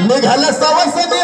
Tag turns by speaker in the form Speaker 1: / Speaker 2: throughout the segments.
Speaker 1: निघाला सवसनी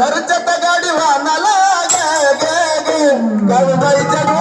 Speaker 1: खर्च गाडी वाहनाला गे गे गे